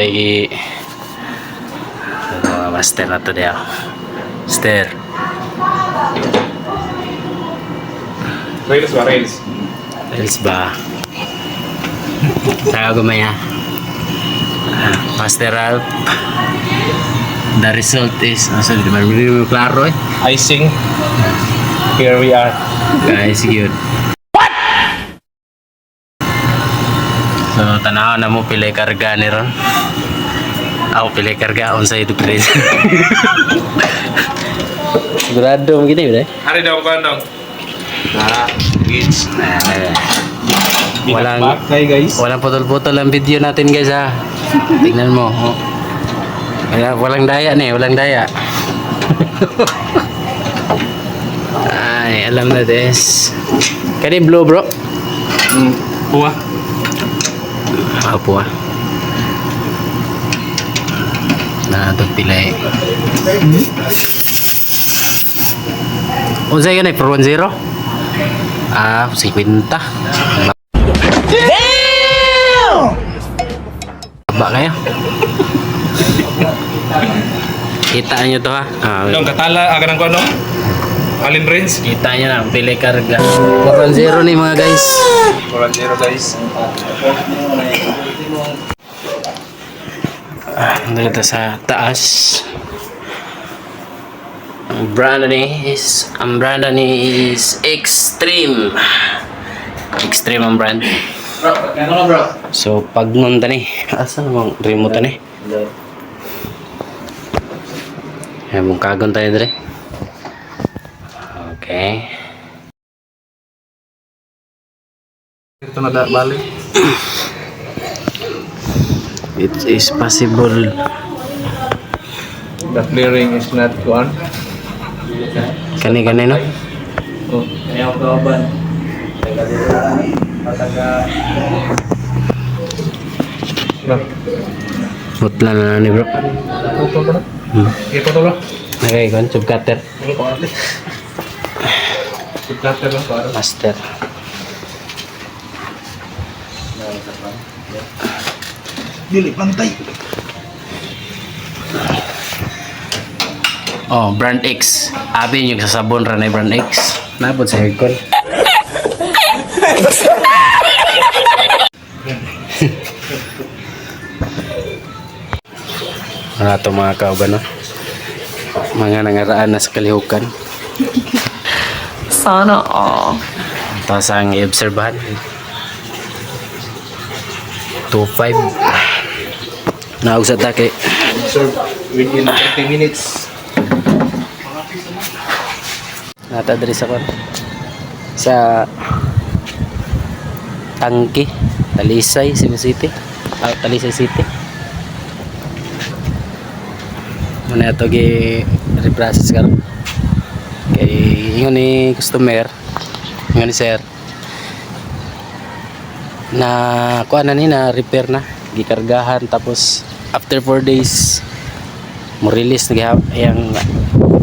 to i mga master na to diya master Rails ba? Rails. Reels ba saka gumaya Ah, master Ralph the result is asa di ba klaro eh Icing. Here we are. guys yun so tanaw na mo pilay karga ni ron ako pilay karga on sa ito guys sigurado mo gini ba Hari daw ko ano? Ah, it's walang Hi guys. walang putol-putol ang video natin guys ha tingnan mo oh. Wala, walang daya nih walang daya ay alam na des kani blue bro Hmm. Buwa. Apo ah. Na ito pilay. Unsay ka na for 1-0? Ah, 50. Damn! Ba kayo? Kita nyo to ha? Ah, Dong katala aga nang ko ano? Alin Rains? kita nyo na, pilay karga. 4-1-0 ni mga guys. 4-0 guys. Ah, nandito sa taas. Ang brand ni is ang brand ni is Extreme. Extreme ang brand. Bro, ano ka bro? So pag nun tani, asa namang remote tani? Ay mong kagon tayo dire. Okay. Ito na da balik. It is possible. The clearing is not on. Kani kani no? Oh, ayaw ka ban. Na, Mutla na na ni bro. puto ka na? Hmm. Ito to bro. Okay, kon sub cutter. Master. Dili pantay. Oh, brand X. Abi yung sa sabon ra na brand X. Nabot sa aircon. Ano to mga kauban no? Mga nangaraan na sa kalihukan. Sana all. Tapos ang i-obserbahan. 2.5. Naog sa take. Within 30 minutes. Nata diri sa kon. Sa Tangki, Talisay, Cebu City. Ah, Talisay City. Muna ito gi reprocess karon. Kay ingon ni customer, ingon ni sir na kuan na ni na repair na gikargahan tapos after 4 days mo release na gihap yang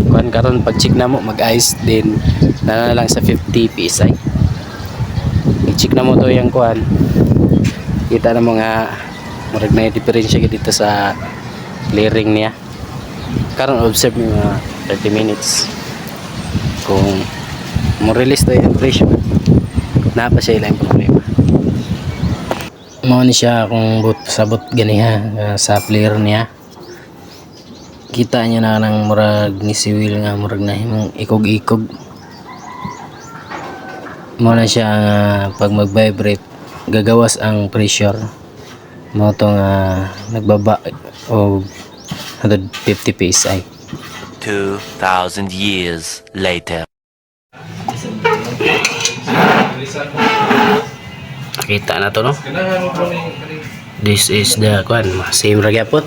kuan karon pag check na mo mag ice din na lang sa 50 PSI i-check na mo to yung kuan kita na mo nga murag na diferensya gyud dito sa clearing niya. Karon observe mo nga 30 minutes kung mo release to yung pressure na pa siya ilang problema. Mo ni siya kung but sabot ganiha nga sa player niya. Kita niya na ng murag ni siwil nga murag na ikog-ikog. Mo na siya nga pag mag-vibrate gagawas ang pressure. Mo to nga nagbaba o 150 psi 2,000 years later. kita na to no this is the kwan same ra gyapon